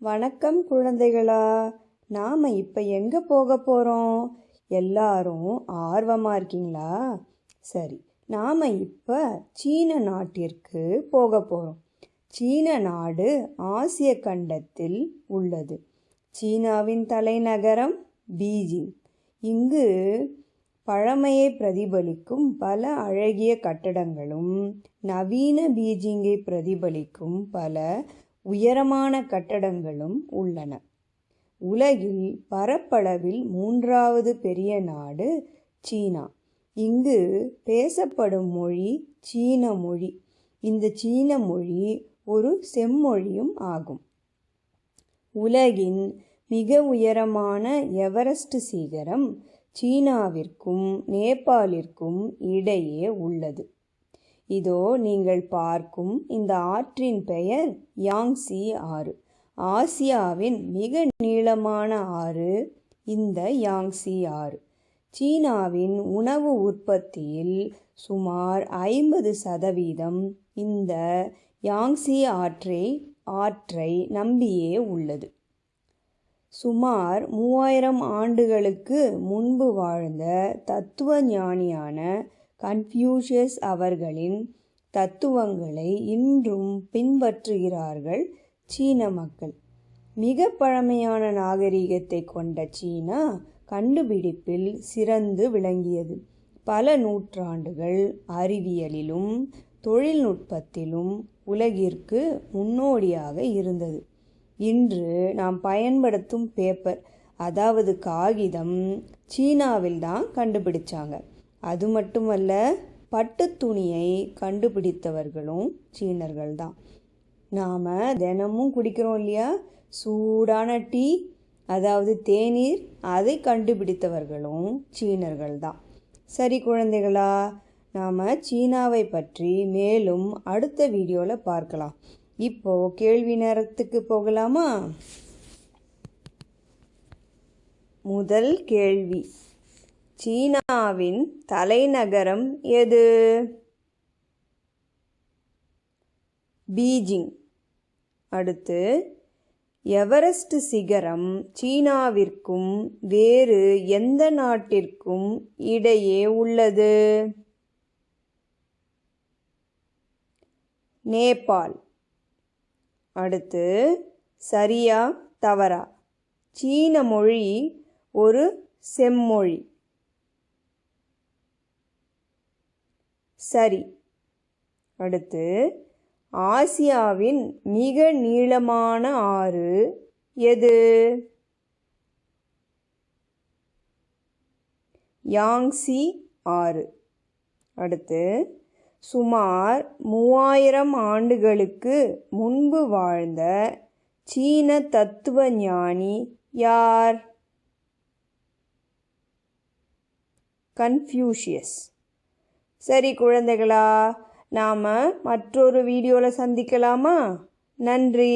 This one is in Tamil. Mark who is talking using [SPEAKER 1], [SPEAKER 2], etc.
[SPEAKER 1] வணக்கம் குழந்தைகளா. நாம் இப்போ எங்கே போக போகிறோம் எல்லாரும் ஆர்வமாக இருக்கீங்களா? சரி நாம் இப்போ சீன நாட்டிற்கு போக போகிறோம் சீன நாடு ஆசிய கண்டத்தில் உள்ளது. சீனாவின் தலைநகரம் பீஜிங். இங்கு பழமையை பிரதிபலிக்கும் பல அழகிய கட்டடங்களும் நவீன பீஜிங்கை பிரதிபலிக்கும் பல உயரமான கட்டடங்களும் உள்ளன. உலகில் பரப்பளவில் மூன்றாவது பெரிய நாடு சீனா. இங்கு பேசப்படும் மொழி சீன மொழி. இந்த சீன மொழி ஒரு செம்மொழியும் ஆகும். உலகின் மிக உயரமான எவரெஸ்ட் சிகரம் சீனாவிற்கும் நேபாளிற்கும் இடையே உள்ளது. இதோ நீங்கள் பார்க்கும் இந்த ஆற்றின் பெயர் யாங்சி ஆறு. ஆசியாவின் மிக நீளமான ஆறு இந்த யாங்சி ஆறு. சீனாவின் உணவு உற்பத்தியில் சுமார் ஐம்பது சதவீதம் இந்த யாங்சி ஆற்றை ஆற்றை நம்பியே உள்ளது. சுமார் மூவாயிரம் ஆண்டுகளுக்கு முன்பு வாழ்ந்த தத்துவ ஞானியான கன்ஃபியூஷியஸ் அவர்களின் தத்துவங்களை இன்றும் பின்பற்றுகிறார்கள் சீன மக்கள். மிக பழமையான நாகரிகத்தை கொண்ட சீனா கண்டுபிடிப்பில் சிறந்து விளங்கியது. பல நூற்றாண்டுகள் அறிவியலிலும் தொழில்நுட்பத்திலும் உலகிற்கு முன்னோடியாக இருந்தது. இன்று நாம் பயன்படுத்தும் பேப்பர் அதாவது காகிதம் சீனாவில் தான் கண்டுபிடிச்சாங்க. அது மட்டுமல்ல பட்டு துணியை கண்டுபிடித்தவர்களும் சீனர்கள் தான் நாம் தினமும் குடிக்கிறோம் இல்லையா? சூடான டீ அதாவது தேநீர் அதை கண்டுபிடித்தவர்களும் சீனர்கள் தான் சரி குழந்தைகளா நாம் சீனாவை பற்றி மேலும் அடுத்த வீடியோவில் பார்க்கலாம். இப்போ கேள்வி நேரத்துக்கு போகலாமா? முதல் கேள்வி. சீனாவின் தலைநகரம் எது? பீஜிங். அடுத்து எவரெஸ்ட் சிகரம் சீனாவிற்கும் வேறு எந்த நாட்டிற்கும் இடையே உள்ளது? நேபாள். அடுத்து சரியா தவறா? சீன மொழி ஒரு செம்மொழி. சரி. அடுத்து ஆசியாவின் மிக நீளமான ஆறு எது? யாங்சி ஆறு. அடுத்து சுமார் மூவாயிரம் ஆண்டுகளுக்கு முன்பு வாழ்ந்த சீன தத்துவ ஞானி யார்? கன்ஃபியூஷியஸ் சரி குழந்தைகளா நாம் மற்றொரு வீடியோவில் சந்திக்கலாமா? நன்றி.